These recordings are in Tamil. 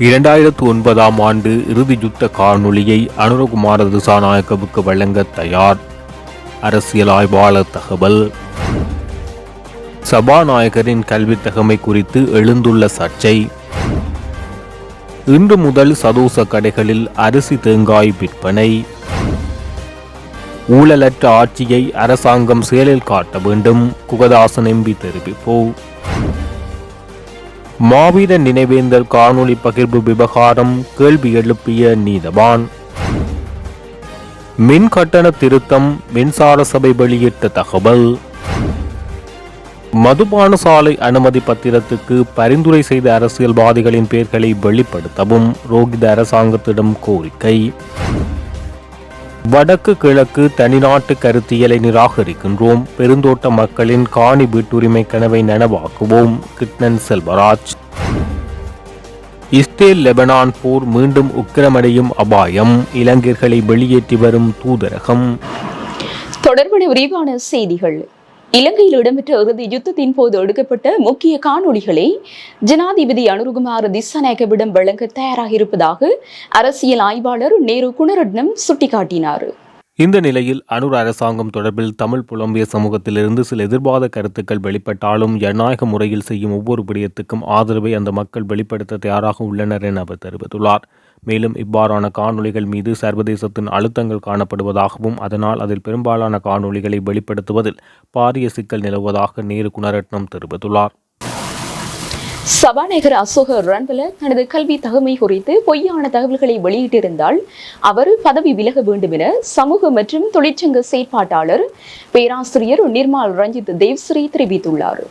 இரண்டாயிரத்து ஒன்பதாம் ஆண்டு இறுதி யுத்த காணொளியை அனுரகுமார திசாநாயக்கவுக்கு வழங்க தயார். அரசியல் ஆய்வாளர் தகவல். சபாநாயகரின் கல்வித் தகமை குறித்து எழுந்துள்ள சர்ச்சை. இன்று முதல் சதோச கடைகளில் அரிசி தேங்காய் விற்பனை. ஊழலற்ற ஆட்சியை அரசாங்கம் செயலில் காட்ட வேண்டும். குகதாசன் எம்பி தெரிவிப்போம் மாவீர நினைவேந்தல் காணொளி பகிர்வு விவகாரம் கேள்வி எழுப்பிய நீதவான். மின் கட்டண திருத்தம் மின்சார சபை வெளியிட்ட தகவல். மதுபான சாலை அனுமதி பத்திரத்துக்கு பரிந்துரை செய்த அரசியல்வாதிகளின் பெயர்களை வெளிப்படுத்தவும் ரோகித அரசாங்கத்திடம் கோரிக்கை. வடக்கு கிழக்கு தனிநாட்டு கருத்தியலை நிராகரிக்கின்றோம். பெருந்தோட்ட மக்களின் காணி வீட்டுரிமை கனவை நனவாக்குவோம். கிட்னன் செல்வராஜ். இஸ்ரேல் லெபனான் போர் மீண்டும் உக்கிரமடையும் அபாயம். இளைஞர்களை வெளியேற்றி வரும் தூதரகம். தொடர்பான விரிவான செய்திகள். இலங்கையில் இடம்பெற்ற இறுதி யுத்தத்தின் போது எடுக்கப்பட்ட முக்கிய காணொளிகளை ஜனாதிபதி அனுருகுமார் திசாநாயகவிடம் வழங்க தயாராக இருப்பதாக அரசியல் ஆய்வாளர் நேரு குணரட்னம் சுட்டிக்காட்டினார். இந்த நிலையில் அனுர் அரசாங்கம் தொடர்பில் தமிழ் புலம்பிய சமூகத்திலிருந்து சில எதிர்பாத கருத்துக்கள் வெளிப்பட்டாலும் ஜனநாயக முறையில் செய்யும் ஒவ்வொரு விடயத்துக்கும் ஆதரவை அந்த மக்கள் வெளிப்படுத்த தயாராக உள்ளனர் என அவர் தெரிவித்துள்ளார். மேலும் இவ்வாறான காணொளிகள் மீது சர்வதேசத்தின் அழுத்தங்கள் காணப்படுவதாகவும் அதனால் அதில் பெரும்பாலான காணொளிகளை வெளிப்படுத்துவதில் பாரிய சிக்கல் நிலவுவதாக நேரு குணரட்னம் தெரிவித்துள்ளார். சபாநாயகர் அசோக ரன்வல தனது கல்வி தகமை குறித்து பொய்யான தகவல்களை வெளியிட்டிருந்தால் அவர் பதவி விலக வேண்டும் என சமூக மற்றும் தொழிற்சங்க செயற்பாட்டாளர் பேராசிரியர் நிர்மால் ரஞ்சித் தேவ்ஸ்ரீ தெரிவித்துள்ளார்.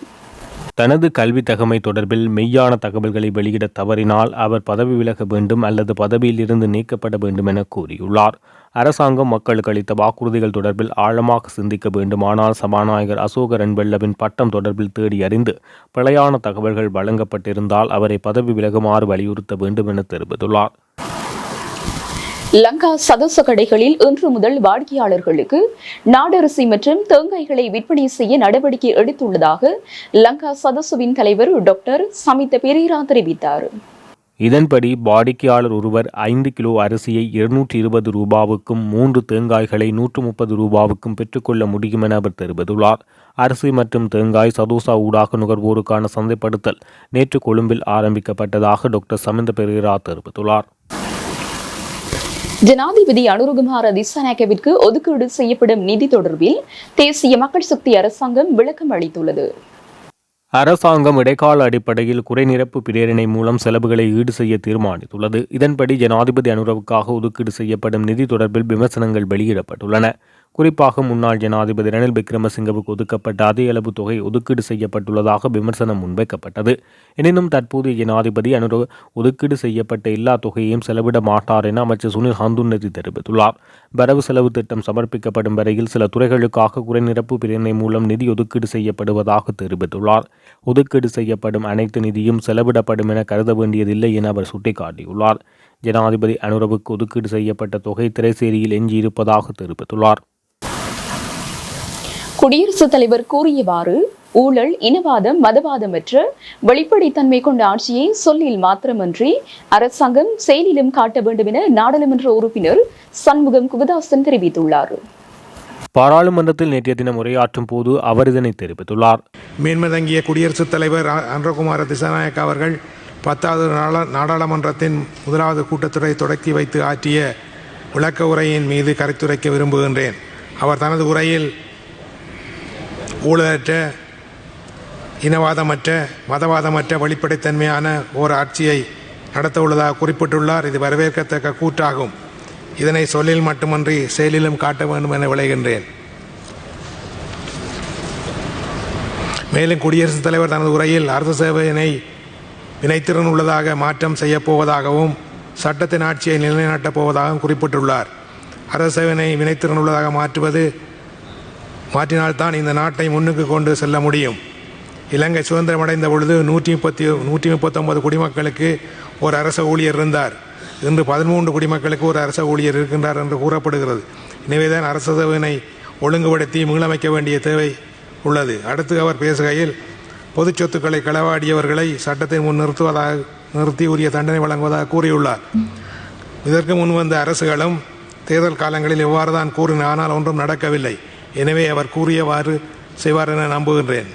தனது கல்வி தகமை தொடர்பில் மெய்யான தகவல்களை வெளியிட தவறினால் அவர் பதவி விலக வேண்டும் அல்லது பதவியில் இருந்து நீக்கப்பட வேண்டும் என கூறியுள்ளார். அரசாங்கம் மக்களுக்கு அளித்த வாக்குறுதிகள் தொடர்பில் ஆழமாக சிந்திக்க வேண்டுமானால் சபாநாயகர் அசோக ரன்வெல்லவின் பட்டம் தொடர்பில் தேடி அறிந்து பிழையான தகவல்கள் வழங்கப்பட்டிருந்தால் அவரை பதவி விலகுமாறு வலியுறுத்த வேண்டும் என தெரிவித்துள்ளார். லங்கா சதச கடைகளில் இன்று முதல் வாடிக்கையாளர்களுக்கு நாடரிசி மற்றும் தேங்காய்களை விற்பனை செய்ய நடவடிக்கை எடுத்துள்ளதாக லங்கா சதசுவின் தலைவர் டாக்டர் சமித்த பெரீரா தெரிவித்தார். இதன்படி வாடிக்கையாளர் ஒருவர் ஐந்து கிலோ அரிசியை இருநூற்றி இருபது ரூபாவுக்கும் மூன்று தேங்காய்களை நூற்று முப்பது ரூபாவுக்கும் பெற்றுக்கொள்ள முடியும் என அவர் தெரிவித்துள்ளார். அரிசி மற்றும் தேங்காய் சதோசா ஊடாக நுகர்வோருக்கான சந்தைப்படுத்தல் நேற்று கொழும்பில் ஆரம்பிக்கப்பட்டதாக டாக்டர் சமிந்த பெரீரா தெரிவித்துள்ளார். ஜனாதிபதி அனுருகுமார திசாநாயக்கவிற்கு ஒதுக்கீடு செய்யப்படும் நிதி தொடர்பில் தேசிய மக்கள் சக்தி அரசாங்கம் விளக்கம் அளித்துள்ளது. அரசாங்கம் இடைக்கால அடிப்படையில் குறைநிரப்பு பிரேரணை மூலம் செலவுகளை ஈடு செய்ய தீர்மானித்துள்ளது. இதன்படி ஜனாதிபதி அனுரவுக்காக ஒதுக்கீடு செய்யப்படும் நிதி தொடர்பில் விமர்சனங்கள் வெளியிடப்பட்டுள்ளன. குறிப்பாக முன்னாள் ஜனாதிபதி ரணில் விக்ரமசிங்கவுக்கு ஒதுக்கப்பட்ட அதே அளவு தொகை ஒதுக்கீடு செய்யப்பட்டுள்ளதாக விமர்சனம் முன்வைக்கப்பட்டது. எனினும் தற்போதைய ஜனாதிபதி அனுர ஒதுக்கீடு செய்யப்பட்ட எல்லா தொகையையும் செலவிட மாட்டார் என அமைச்சர் சுனில் ஹந்துன்னதி தெரிவித்துள்ளார். வரவு செலவு திட்டம் சமர்ப்பிக்கப்படும் வரையில் சில துறைகளுக்காக குறைநிரப்பு பிரிவினை மூலம் நிதி ஒதுக்கீடு செய்யப்படுவதாக தெரிவித்துள்ளார். ஒதுக்கீடு செய்யப்படும் அனைத்து நிதியும் செலவிடப்படும் என கருத வேண்டியதில்லை என அவர் சுட்டிக்காட்டியுள்ளார். ஜனாதிபதி அனுரவுக்கு ஒதுக்கீடு செய்யப்பட்ட தொகை திரைசேரியில் எஞ்சியிருப்பதாக தெரிவித்துள்ளார். குடியரசுத் தலைவர் கூறியவாறு ஊழல் இனவாதம் மதவாதமற்ற வெளிப்படைத்தன்மை கொண்ட ஆட்சியை சொல்லில் மாத்திரமன்றி அரசாங்கம் செயலிலும் காட்ட வேண்டும் என நாடாளுமன்ற உறுப்பினர் சண்முகம் குபதாசன் தெரிவித்துள்ளார். பாராளுமன்றத்தில் நேற்றைய தினம் உரையாற்றும் போது அவர் இதனை தெரிவித்துள்ளார். மேன்மதங்கிய குடியரசுத் தலைவர் அ- அன்றகுமார திசாநாயக்க அவர்கள் பத்தாவது நாடாளுமன்றத்தின் முதலாவது கூட்டத்தொடரை தொடக்கி வைத்து ஆற்றிய விளக்க உரையின் மீது கருத்துரைக்க விரும்புகின்றேன். அவர் தனது உரையில் ஊழலற்ற இனவாதமற்ற மதவாதமற்ற வெளிப்படைத்தன்மையான ஓர் ஆட்சியை நடத்த உள்ளதாக குறிப்பிட்டுள்ளார். இது வரவேற்கத்தக்க கூற்றாகும். இதனை சொல்லில் மட்டுமன்றி செயலிலும் காட்ட வேண்டும் என விளைகின்றேன் மேலும் குடியரசுத் தலைவர் தனது உரையில் அரசு சேவையினை வினைத்திறன் உள்ளதாக மாற்றம் செய்யப்போவதாகவும் சட்டத்தின் ஆட்சியை நிலைநாட்டப் போவதாகவும் குறிப்பிட்டுள்ளார். அரசு சேவையினை வினைத்திறன் உள்ளதாக மாற்றுவது மாற்றினால்தான் இந்த நாட்டை முன்னுக்கு கொண்டு செல்ல முடியும். இலங்கை சுதந்திரமடைந்த பொழுது நூற்றி முப்பத்தி நூற்றி முப்பத்தொன்பது குடிமக்களுக்கு ஒரு அரச ஊழியர் இருந்தார். இன்று பதிமூன்று குடிமக்களுக்கு ஒரு அரச ஊழியர் இருக்கின்றார் என்று கூறப்படுகிறது. எனவேதான் அரச சேவையினை ஒழுங்குபடுத்தி மீளமைக்க வேண்டிய தேவை உள்ளது. அடுத்து அவர் பேசுகையில் பொது சொத்துக்களை களவாடியவர்களை சட்டத்தின் முன் நிறுத்துவதாக நிறுத்தி உரிய தண்டனை வழங்குவதாக கூறியுள்ளார். இதற்கு முன் வந்த அரசுகளும் தேர்தல் காலங்களில் இவ்வாறு தான் கூறின ஆனால் ஒன்றும் நடக்கவில்லை. எனவே அவர் கூறியவாறு செய்வார் என நம்புகின்றேன்.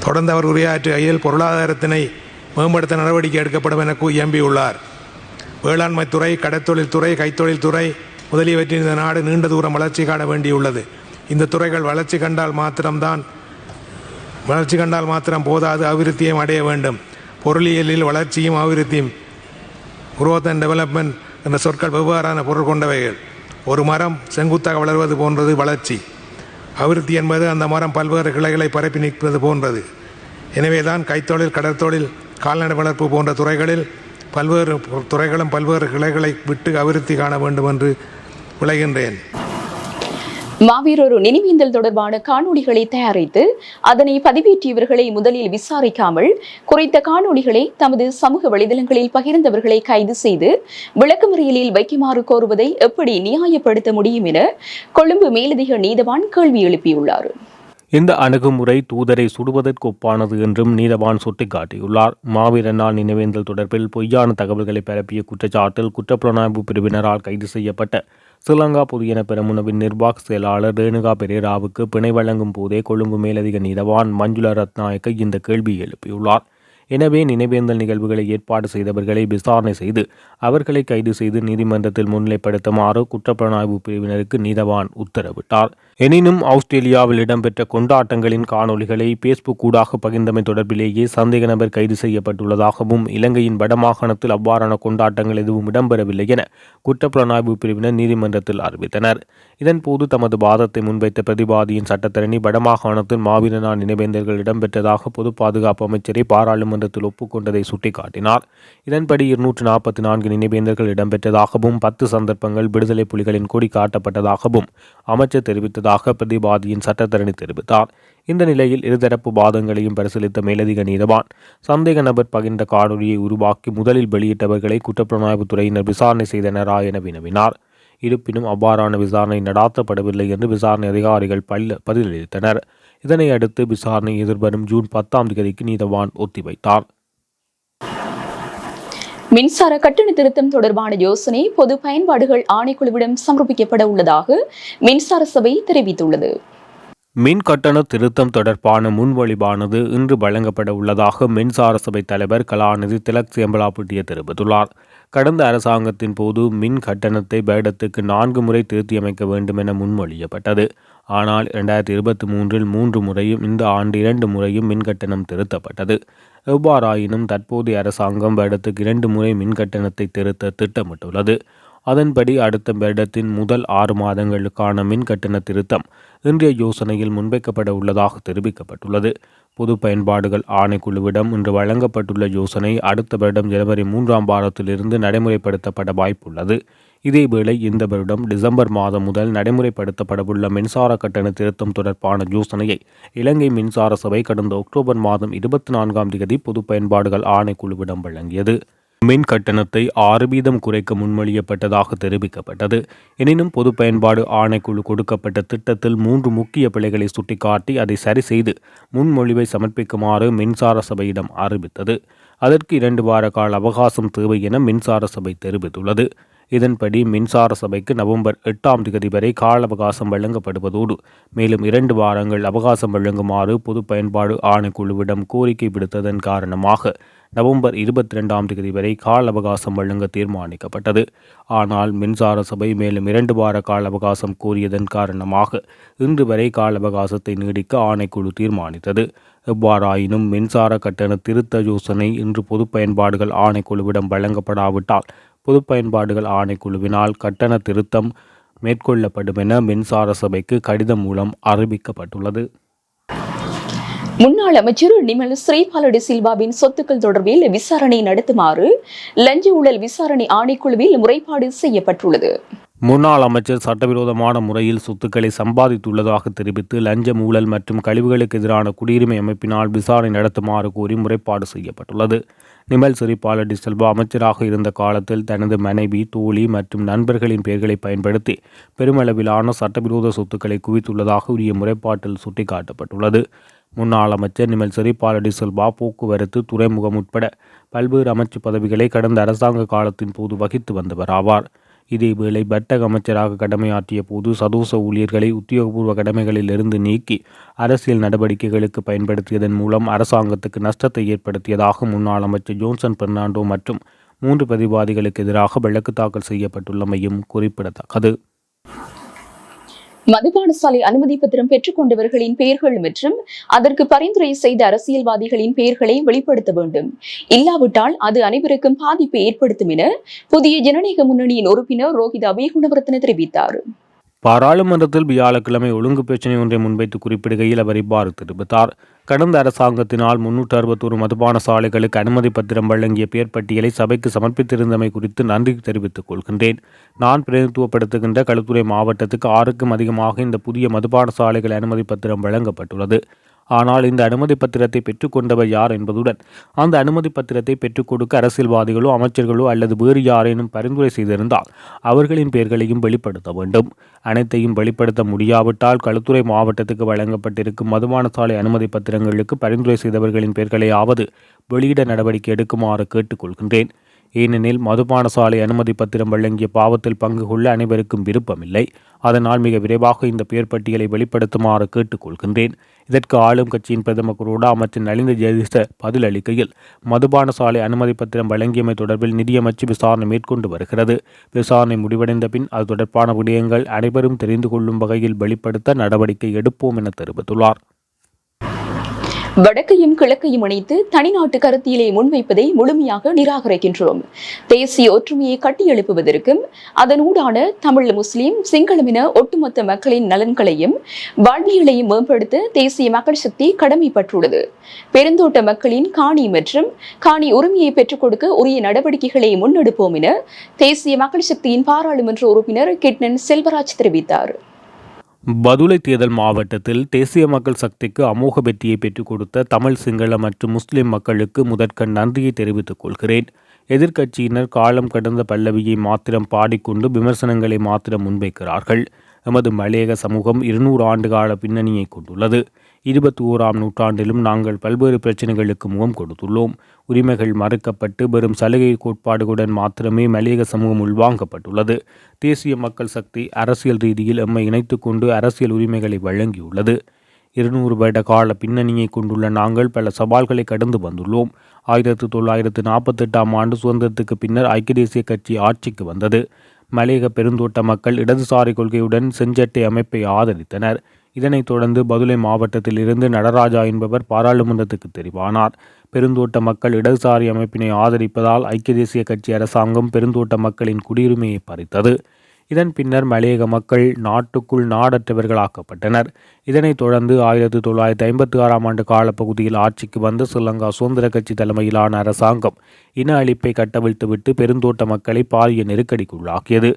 தொடர்ந்து அவர் உரையாற்றுகையில் பொருளாதாரத்தினை மேம்படுத்த நடவடிக்கை எடுக்கப்படும் என எம்பியுள்ளார். வேளாண்மை துறை கடத்தொழில் துறை கைத்தொழில் துறை முதலியவற்றின் இந்த நாடு நீண்ட தூரம் வளர்ச்சி காண வேண்டியுள்ளது. இந்த துறைகள் வளர்ச்சி கண்டால் மாத்திரம்தான் வளர்ச்சி கண்டால் மாத்திரம் போதாது அபிவிருத்தியும் அடைய வேண்டும். பொருளியலில் வளர்ச்சியும் அபிவிருத்தியும் குரோத் அண்ட் டெவலப்மெண்ட் என்ற சொற்கள் வெவ்வேறான பொருள் கொண்டவைகள். ஒரு மரம் செங்குத்தாக வளர்வது போன்றது வளர்ச்சி. அபிவிருத்தி என்பது அந்த மரம் பல்வேறு கிளைகளை பரப்பி நிற்பது போன்றது. எனவேதான் கைத்தொழில் கடற்தொழில் கால்நடை வளர்ப்பு போன்ற துறைகளில் பல்வேறு துறைகளும் பல்வேறு கிளைகளை விட்டு அபிவிருத்தி காண வேண்டும் என்று விளைகின்றேன். மாவீரர் நினைவேந்தல் தொடர்பான காணொளிகளை தயாரித்து அதனை பதிவேற்றியவர்களை முதலில் விசாரிக்காமல் குறித்த காணொளிகளை தமது சமூக வலைதளங்களில் பகிர்ந்தவர்களை கைது செய்து விளக்கமறியலில் வைக்குமாறு கோருவதை எப்படி நியாயப்படுத்த முடியும் என கொழும்பு மேலதிக நீதவான் கேள்வி எழுப்பியுள்ளார். இந்த அணுகுமுறை தூதரை சுடுவதற்கு ஒப்பானது என்றும் நீதவான் சுட்டிக்காட்டியுள்ளார். மாவீரர் நினைவேந்தல் தொடர்பில் பொய்யான தகவல்களை பரப்பிய குற்றச்சாட்டில் குற்றப்புலனாய்வு பிரிவினரால் கைது செய்யப்பட்ட ஸ்ரீலங்கா புதியன பெரமுனவின் நிர்வாக செயலாளர் ரேணுகா பெரேராவுக்கு பிணை வழங்கும் போதே கொழும்பு மேலதிக நீதவான் மஞ்சுள ரத்நாயக்க இந்த கேள்வி எழுப்பியுள்ளார். எனவே நினைவேந்தல் நிகழ்வுகளை ஏற்பாடு செய்தவர்களை விசாரணை செய்து அவர்களை கைது செய்து நீதிமன்றத்தில் முன்னிலைப்படுத்துமாறு குற்றப்புலனாய்வு பிரிவினருக்கு நீதவான் உத்தரவிட்டார். எனினும் ஆஸ்திரேலியாவில் இடம்பெற்ற கொண்டாட்டங்களின் காணொளிகளை பேஸ்புக் ஊடாக பகிர்ந்தமை தொடர்பிலேயே சந்தேக நபர் கைது செய்யப்பட்டுள்ளதாகவும் இலங்கையின் வடமாகாணத்தில் அவ்வாறான கொண்டாட்டங்கள் எதுவும் இடம்பெறவில்லை என குற்றப்புலனாய்வு பிரிவினர் நீதிமன்றத்தில் அறிவித்தனர். இதன்போது தமது வாதத்தை முன்வைத்த பிரதிவாதியின் சட்டத்தரணி வடமாகாணத்தில் மாவீர நினைவேந்தர்கள் இடம்பெற்றதாக பொது பாதுகாப்பு அமைச்சரை பாராளுமன்றத்தில் ஒப்புக்கொண்டதை சுட்டிக்காட்டினார். இதன்படி இருநூற்று நாற்பத்தி நான்கு நினைவேந்தர்கள் இடம்பெற்றதாகவும் பத்து சந்தர்ப்பங்கள் விடுதலை புலிகளின் கொடி காட்டப்பட்டதாகவும் அமைச்சர் உள்ளதாக பிரதிவாதியின் சட்டத்தரணி தெரிவித்தார். இந்த நிலையில் இருதரப்பு வாதங்களையும் பரிசீலித்த மேலதிக நீதவான் சந்தேக நபர் பகிர்ந்த காணொலியை உருவாக்கி முதலில் வெளியிட்டவர்களை குற்றப்புலனாய்வுத் துறையினர் விசாரணை செய்தனரா என வினவினார். இருப்பினும் அவ்வாறான விசாரணை நடாத்தப்படவில்லை என்று விசாரணை அதிகாரிகள் பல்ல பதிலளித்தனர். இதனை அடுத்து விசாரணை எதிர்வரும் ஜூன் பத்தாம் தேதிக்கு நீதவான் ஒத்திவைத்தார். மின்சார கட்டண திருத்தம் தொடர்பான யோசனை பொது பயன்பாடுகள் ஆணைக்குழுவிடம் சமர்ப்பிக்கப்பட உள்ளதாக மின்சார சபை தெரிவித்துள்ளது. மின் கட்டண திருத்தம் தொடர்பான முன்வழிவானது இன்று வழங்கப்பட உள்ளதாக மின்சார சபை தலைவர் கலாநிதி திலக் சேம்பலாபுட்டிய தெரிவித்துள்ளார். கடந்த அரசாங்கத்தின் போது மின் கட்டணத்தை பேடத்துக்கு நான்கு முறை திருத்தியமைக்க வேண்டும் என முன்மொழியப்பட்டது. ஆனால் இரண்டாயிரத்தி இருபத்தி மூன்றில் மூன்று முறையும் இந்த ஆண்டு இரண்டு முறையும் மின் கட்டணம் திருத்தப்பட்டது. எவ்வாறாயினும் தற்போதைய அரசாங்கம் வருடத்துக்கு இரண்டு முறை மின் கட்டணத்தை திருத்த திட்டமிட்டுள்ளது. அதன்படி அடுத்த வருடத்தின் முதல் ஆறு மாதங்களுக்கான மின்கட்டண திருத்தம் இன்றைய யோசனையில் முன்வைக்கப்பட உள்ளதாக தெரிவிக்கப்பட்டுள்ளது. பொது பயன்பாடுகள் ஆணைக்குழுவிடம் இன்று வழங்கப்பட்டுள்ள யோசனை அடுத்த வருடம் ஜனவரி மூன்றாம் வாரத்திலிருந்து நடைமுறைப்படுத்தப்பட வாய்ப்புள்ளது. இதேவேளை இந்த வருடம் டிசம்பர் மாதம் முதல் நடைமுறைப்படுத்தப்படவுள்ள மின்சார கட்டண திருத்தம் தொடர்பான யோசனையை இலங்கை மின்சார சபை கடந்த அக்டோபர் மாதம் இருபத்தி நான்காம் தேதி பொது பயன்பாடுகள் ஆணைக்குழுவிடம் வழங்கியது. மின் கட்டணத்தை ஆறு வீதம் குறைக்க முன்மொழியப்பட்டதாக தெரிவிக்கப்பட்டது. எனினும் பொது பயன்பாடு ஆணைக்குழு கொடுக்கப்பட்ட திட்டத்தில் மூன்று முக்கிய பிழைகளை சுட்டிக்காட்டி அதை சரி செய்து முன்மொழிவை சமர்ப்பிக்குமாறு மின்சார சபையிடம் அறிவித்தது. அதற்கு இரண்டு வார கால அவகாசம் தேவை என மின்சார சபை தெரிவித்துள்ளது. இதன்படி மின்சார சபைக்கு நவம்பர் எட்டாம் தேதி வரை கால அவகாசம் வழங்கப்படுவதோடு மேலும் இரண்டு வாரங்கள் அவகாசம் வழங்குமாறு பொது பயன்பாடு ஆணைக்குழுவிடம் கோரிக்கை விடுத்ததன் காரணமாக நவம்பர் இருபத்தி ரெண்டாம் தேதி வரை கால அவகாசம் வழங்க தீர்மானிக்கப்பட்டது. ஆனால் மின்சார சபை மேலும் இரண்டு வார கால அவகாசம் கோரியதன் காரணமாக இன்று வரை கால அவகாசத்தை நீடிக்க ஆணைக்குழு தீர்மானித்தது. எவ்வாறாயினும் மின்சார கட்டண திருத்த யோசனை இன்று பொது பயன்பாடுகள் ஆணைக்குழுவிடம் வழங்கப்படாவிட்டால் பொது பயன்பாடுகள் ஆணைக்குழுவினால் கட்டண திருத்தம் மேற்கொள்ளப்படும் என மின்சார சபைக்கு கடிதம் மூலம் அறிவிக்கப்பட்டுள்ளது. முன்னாள் அமைச்சர் நிமல் ஸ்ரீபாலடி சில்வாவின் சொத்துக்கள் தொடர்பில் விசாரணை நடத்துமாறு லஞ்ச ஊழல் விசாரணை ஆணைக்குழுவில் முறைப்பாடு செய்யப்பட்டுள்ளது. முன்னாள் அமைச்சர் சட்டவிரோதமான முறையில் சொத்துக்களை சம்பாதித்துள்ளதாக தெரிவித்து லஞ்சம் ஊழல் மற்றும் கழிவுகளுக்கு எதிரான குடியுரிமை அமைப்பினால் விசாரணை நடத்துமாறு கோரி முறைப்பாடு செய்யப்பட்டுள்ளது. நிமல் சிறிபால டிசல்வா அமைச்சராக இருந்த காலத்தில் தனது மனைவி தோழி மற்றும் நண்பர்களின் பெயர்களை பயன்படுத்தி பெருமளவிலான சட்டவிரோத சொத்துக்களை குவித்துள்ளதாக உரிய முறைப்பாட்டில் சுட்டிக்காட்டப்பட்டுள்ளது. முன்னாள் அமைச்சர் நிமல் சிறிபால டிசல்வா போக்குவரத்து துறைமுகம் உட்பட பல்வேறு அமைச்சு பதவிகளை கடந்த அரசாங்க காலத்தின் போது வகித்து வந்தவர் ஆவார். இதேவேளை வர்த்தக அமைச்சராக கடமையாற்றிய போது சதோச ஊழியர்களை உத்தியோகபூர்வ கடமைகளிலிருந்து நீக்கி அரசியல் நடவடிக்கைகளுக்கு பயன்படுத்தியதன் மூலம் அரசாங்கத்துக்கு நஷ்டத்தை ஏற்படுத்தியதாக முன்னாள் அமைச்சர் ஜோன்சன் பெர்னாண்டோ மற்றும் மூன்று பிரதிவாதிகளுக்கு எதிராக வழக்கு தாக்கல் செய்யப்பட்டுள்ளமையும் குறிப்பிடத்தக்கது. மதுபான சாலை அனுமதி பத்திரம் பெற்றுக் கொண்டவர்களின் பெயர்கள் மற்றும் அதற்கு பரிந்துரை செய்த அரசியல்வாதிகளின் பெயர்களை வெளிப்படுத்த வேண்டும். இல்லாவிட்டால் அது அனைவருக்கும் பாதிப்பை ஏற்படுத்தும் என புதிய ஜனநாயக முன்னணியின் உறுப்பினர் ரோஹித் அபயகுணவர்த்தன தெரிவித்தார். பாராளுமன்றத்தில் வியாழக்கிழமை ஒழுங்கு பிரச்சினை ஒன்றை முன்வைத்து குறிப்பிடுகையில் அவர் இவ்வாறு தெரிவித்தார். கடந்த அரசாங்கத்தினால் முன்னூற்று அறுபத்தோரு மதுபான சாலைகளுக்கு அனுமதி பத்திரம் வழங்கிய பெயர் பட்டியலை சபைக்கு சமர்ப்பித்திருந்தமை குறித்து நன்றி தெரிவித்துக் கொள்கின்றேன். நான் பிரதிநிதித்துவப்படுத்துகின்ற களுத்துறை மாவட்டத்துக்கு ஆறுக்கும் அதிகமாக இந்த புதிய மதுபான சாலைகள் அனுமதி பத்திரம் வழங்கப்பட்டுள்ளது. ஆனால் இந்த அனுமதி பத்திரத்தை பெற்றுக்கொண்டவர் யார் என்பதுடன் அந்த அனுமதி பத்திரத்தை பெற்றுக் கொடுக்க அரசியல்வாதிகளோ அமைச்சர்களோ அல்லது வேறு யாரேனும் பரிந்துரை செய்திருந்தால் அவர்களின் பெயர்களையும் வெளிப்படுத்த வேண்டும். அனைத்தையும் வெளிப்படுத்த முடியாவிட்டால் களுத்துறை மாவட்டத்துக்கு வழங்கப்பட்டிருக்கும் மதுபான சாலை அனுமதி பத்திரங்களுக்கு பரிந்துரை செய்தவர்களின் பெயர்களையாவது வெளியிட நடவடிக்கை எடுக்குமாறு கேட்டுக்கொள்கின்றேன். ஏனெனில் மதுபான சாலை அனுமதி பத்திரம் வழங்கிய பாவத்தில் பங்கு கொள்ள அனைவருக்கும் விருப்பமில்லை. அதனால் மிக விரைவாக இந்த பெயர் பட்டியலை வெளிப்படுத்துமாறு கேட்டுக்கொள்கின்றேன். இதற்கு ஆளும் கட்சியின் பிரதமர் குரோடா அமைச்சர் நலிந்த ஜெயதிச பதிலளிக்கையில் மதுபான சாலை அனுமதி பத்திரம் வழங்கியமை தொடர்பில் நிதியமைச்சு விசாரணை மேற்கொண்டு வருகிறது. விசாரணை முடிவடைந்த பின் அது தொடர்பான விடயங்கள் அனைவரும் தெரிந்து கொள்ளும் வகையில் வெளிப்படுத்த நடவடிக்கை எடுப்போம் என தெரிவித்துள்ளார். வடக்கையும் கிழக்கையும் இணைத்து தனிநாட்டு கருத்தியலை முன்வைப்பதை முழுமையாக நிராகரிக்கின்றோம். தேசிய ஒற்றுமையை கட்டியெழுப்புவதற்கும் அதனூடான தமிழ் முஸ்லிம் சிங்களம் என ஒட்டுமொத்த மக்களின் நலன்களையும் வாழ்வியலையும் மேம்படுத்த தேசிய மக்கள் சக்தி கடமைப்பட்டுள்ளது. பெருந்தோட்ட மக்களின் காணி மற்றும் காணி உரிமையை பெற்றுக் கொடுக்க உரிய நடவடிக்கைகளை முன்னெடுப்போம் என தேசிய மக்கள் சக்தியின் பாராளுமன்ற உறுப்பினர் கிட்னன் செல்வராஜ் தெரிவித்தார். பதுளை தேர்தல் மாவட்டத்தில் தேசிய மக்கள் சக்திக்கு அமோக வெற்றியை பெற்றுக் கொடுத்த தமிழ் சிங்கள மற்றும் முஸ்லிம் மக்களுக்கு முதற்கண் நன்றியை தெரிவித்துக் கொள்கிறேன். எதிர்க்கட்சியினர் காலம் கடந்த பல்லவியை மாத்திரம் பாடிக்கொண்டு விமர்சனங்களை மாத்திரம் முன்வைக்கிறார்கள். எமது மலையக சமூகம் இருநூறு ஆண்டு கால பின்னணியை கொண்டுள்ளது. இருபத்தி ஓராம் நூற்றாண்டிலும் நாங்கள் பல்வேறு பிரச்சனைகளுக்கு முகம் கொடுத்துள்ளோம். உரிமைகள் மறுக்கப்பட்டு வெறும் சலுகை கோட்பாடுகளுடன் மாத்திரமே மலையக சமூகம் உள்வாங்கப்பட்டுள்ளது. தேசிய மக்கள் சக்தி அரசியல் ரீதியில் எம்மை இணைத்து கொண்டு அரசியல் உரிமைகளை வழங்கியுள்ளது. இருநூறு வருட கால பின்னணியை கொண்டுள்ள நாங்கள் பல சவால்களை கடந்து வந்துள்ளோம். ஆயிரத்தி தொள்ளாயிரத்து நாற்பத்தெட்டாம் ஆண்டு சுதந்திரத்துக்கு பின்னர் ஐக்கிய தேசிய கட்சி ஆட்சிக்கு வந்தது. மலையக பெருந்தோட்ட மக்கள் இடதுசாரி கொள்கையுடன் செஞ்சட்டை அமைப்பை ஆதரித்தனர். இதனைத் தொடர்ந்து பதுளை மாவட்டத்தில் இருந்து நடராஜா என்பவர் பாராளுமன்றத்துக்கு தெரிவானார். பெருந்தோட்ட மக்கள் இடதுசாரி அமைப்பினை ஆதரிப்பதால் ஐக்கிய தேசிய கட்சி அரசாங்கம் பெருந்தோட்ட மக்களின் குடியுரிமையை பறித்தது. இதன் பின்னர் மலையக மக்கள் நாட்டுக்குள் நாடற்றவர்களாக்கப்பட்டனர். இதனைத் தொடர்ந்து ஆயிரத்தி தொள்ளாயிரத்தி ஐம்பத்தி ஆறாம் ஆண்டு காலப்பகுதியில் ஆட்சிக்கு வந்த ஸ்ரீலங்கா சுதந்திர கட்சி தலைமையிலான அரசாங்கம் இன அழிப்பை கட்டவிழ்த்துவிட்டு பெருந்தோட்ட மக்களை பாரிய நெருக்கடிக்குள்ளாக்கியது.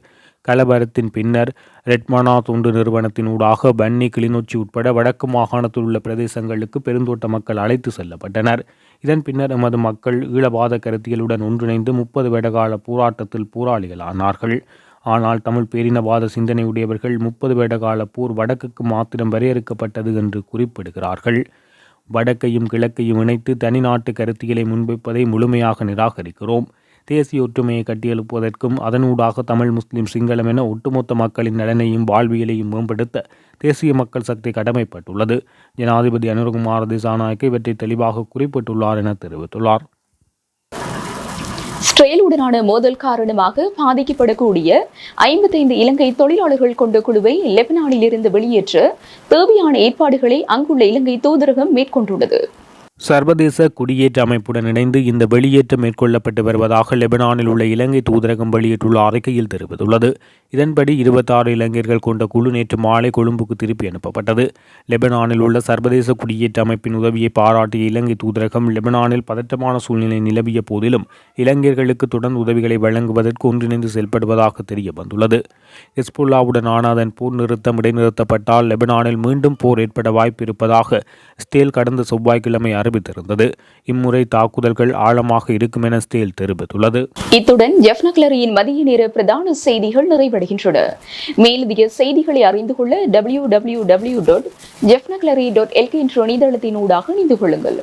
கலவரத்தின் பின்னர் ரெட்மானா தொண்டு நிறுவனத்தின் ஊடாக பன்னி கிளிநொச்சி உட்பட வடக்கு மாகாணத்தில் உள்ள பிரதேசங்களுக்கு பெருந்தோட்ட மக்கள் அழைத்து செல்லப்பட்டனர். இதன் பின்னர் எமது மக்கள் ஈழவாத கருத்தியலுடன் ஒன்றிணைந்து முப்பது வருடகால போராட்டத்தில் போராளிகளானார்கள். ஆனால் தமிழ் பேரினவாத சிந்தனையுடையவர்கள் முப்பது வருடகால போர் வடக்குக்கு மாத்திரம் வரையறுக்கப்பட்டது என்று குறிப்பிடுகிறார்கள். வடக்கையும் கிழக்கையும் இணைத்து தனிநாட்டு கருத்தியலை முன்வைப்பதை முழுமையாக நிராகரிக்கிறோம். தேசிய ஒற்றுமையை கட்டியெழுப்புவதற்கும் அதனூடாக தமிழ் முஸ்லிம் சிங்களம் என ஒட்டுமொத்த மக்களின் நலனையும் வாழ்வியலையும் மேம்படுத்த தேசிய மக்கள் சக்தி கடமைப்பட்டுள்ளது. ஜனாதிபதி அனுரகுமார் திசாநாயக்கு இவற்றை தெளிவாக குறிப்பிட்டுள்ளார் என தெரிவித்துள்ளார். இஸ்ரேலுடனான மோதல் காரணமாக பாதிக்கப்படக்கூடிய ஐம்பத்தைந்து இலங்கை தொழிலாளர்கள் கொண்ட குழுவை லெபனானில் இருந்து வெளியேற்ற தேவையான ஏற்பாடுகளை அங்குள்ள இலங்கை தூதரகம் மேற்கொண்டுள்ளது. சர்வதேச குடியேற்ற அமைப்புடன் இணைந்து இந்த வெளியேற்றம் மேற்கொள்ளப்பட்டு வருவதாக லெபனானில் உள்ள இலங்கை தூதரகம் வெளியிட்டுள்ள அறிக்கையில் தெரிவித்துள்ளது. இதன்படி இருபத்தாறு இளைஞர்கள் கொண்ட குழு நேற்று மாலை கொழும்புக்கு திருப்பி அனுப்பப்பட்டது. லெபனானில் உள்ள சர்வதேச குடியேற்ற அமைப்பின் உதவியை பாராட்டிய இலங்கை தூதரகம் லெபனானில் பதற்றமான சூழ்நிலை நிலவிய போதிலும் இளைஞர்களுக்கு தொடர்ந்து உதவிகளை வழங்குவதற்கு ஒன்றிணைந்து செயல்படுவதாக தெரிய வந்துள்ளது ஹிஸ்புல்லாவுடனான அதன் போர் நிறுத்தம் இடைநிறுத்தப்பட்டால் லெபனானில் மீண்டும் போர் ஏற்பட வாய்ப்பு இருப்பதாக ஸ்டேல் கடந்த செவ்வாய்க்கிழமை அறிவி அறிவித்திருந்தது இம்முறை தாக்குதல்கள் ஆழமாக இருக்கும் என ஸ்டேல் தெரிவித்துள்ளது. இத்துடன் ஜெஃப்னக்லரியின் மதிய நேர பிரதான செய்திகள் நிறைவடைகின்றன. மேலதிக செய்திகளை அறிந்து கொள்ள W W W dot Jaffna gallery dot LK என்ற இணையதளத்தினூடாக இணைந்து கொள்ளுங்கள்.